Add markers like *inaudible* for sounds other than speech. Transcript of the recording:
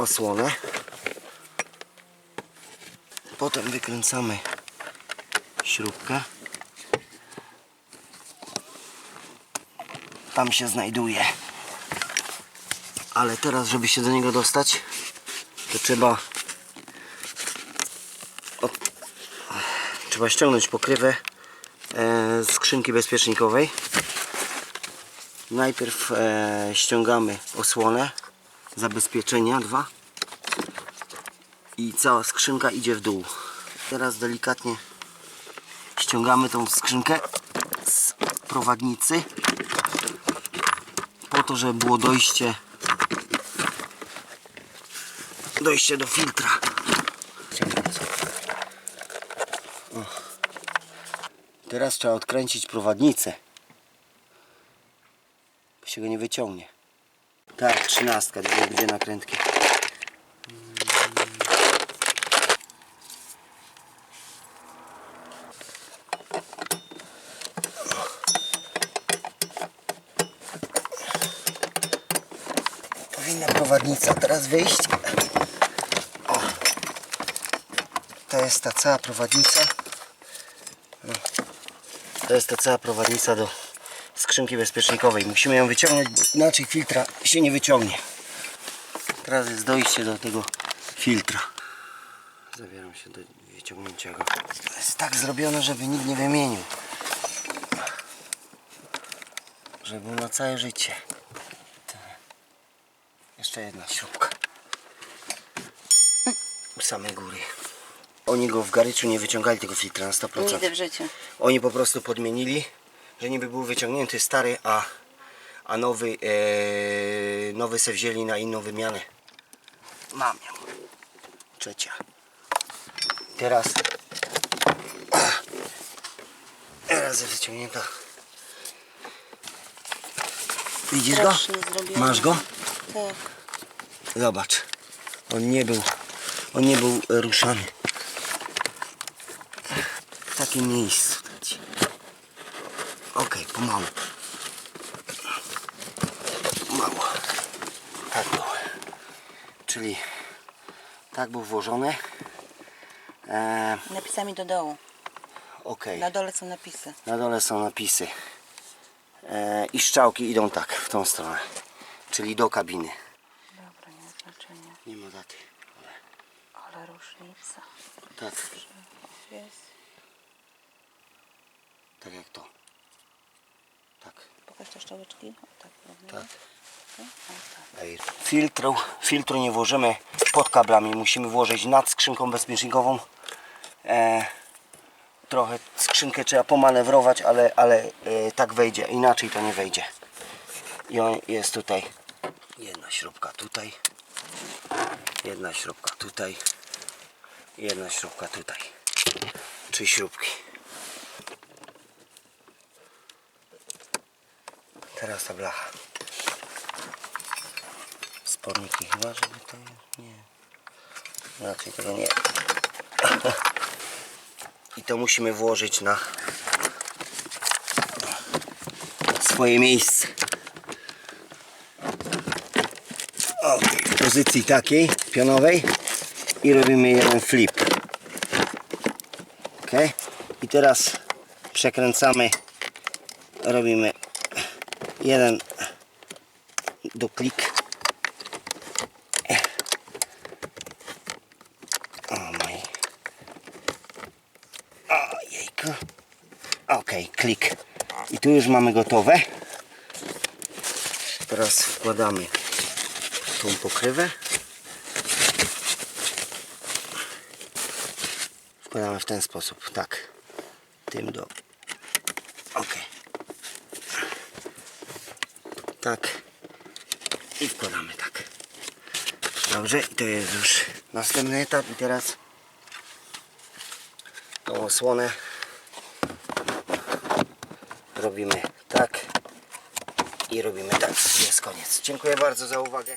osłonę. Potem wykręcamy śrubkę. Tam się znajduje. Ale teraz, żeby się do niego dostać, to trzeba od... trzeba ściągnąć pokrywę e, z skrzynki bezpiecznikowej. Najpierw e, ściągamy osłonę zabezpieczenia dwa i cała skrzynka idzie w dół. Teraz delikatnie ściągamy tą skrzynkę z prowadnicy po to, żeby było dojście dojście do filtra. Teraz trzeba odkręcić prowadnicę. Bo się go nie wyciągnie. Tak, trzynastka, dwie nakrętki. Powinna prowadnica teraz wyjść. O. To jest ta cała prowadnica. To jest ta cała prowadnica do skrzynki bezpiecznikowej. Musimy ją wyciągnąć, bo inaczej filtra się nie wyciągnie. Teraz jest dojście do tego filtra. Zabieram się do wyciągnięcia go. To jest tak zrobione, żeby nikt nie wymienił. Żeby był na całe życie. Jeszcze jedna śrubka. U samej góry. Oni go w garyczu nie wyciągali tego filtra na 100%. Nigdy w życiu. Oni po prostu podmienili, że niby był wyciągnięty stary, a, a nowy, e, nowy se wzięli na inną wymianę. Mam ją. Trzecia. Teraz. Teraz jest wyciągnięta. Widzisz go? Masz go? Tak. Zobacz. On nie był, on nie był ruszany. W takim miejscu. Okej, pomału. Mało. Tak był. Czyli tak był włożony. E, Napisami do dołu. Okej. Na dole są napisy. Na dole są napisy. E, I strzałki idą tak, w tą stronę. Czyli do kabiny. Dobra, nie ma znaczenia. Nie ma daty. Ale różnica. Tak, Jest. tak jak to. Tak. Pokaż te. O, tak? Tak. O, tak. Filtru, filtru nie włożymy pod kablami, musimy włożyć nad skrzynką bezpiecznikową. E, trochę skrzynkę trzeba pomanewrować, ale, ale e, tak wejdzie, inaczej to nie wejdzie. I on jest tutaj jedna śrubka tutaj, jedna śrubka tutaj, jedna śrubka tutaj. Trzy śrubki. Teraz ta blacha sporniki chyba, żeby to nie. Raczej tego nie. *laughs* I to musimy włożyć na swoje miejsce. O, w pozycji takiej pionowej i robimy jeden flip. Ok? I teraz przekręcamy, robimy jeden duklik O mój. Ojejku. Okej, klik. I tu już mamy gotowe. Teraz wkładamy tą pokrywę. Wkładamy w ten sposób, tak. Tym do. Ok. Tak. I wkładamy tak. Dobrze, i to jest już następny etap i teraz tą osłonę robimy tak i robimy tak. Jest koniec. Dziękuję bardzo za uwagę.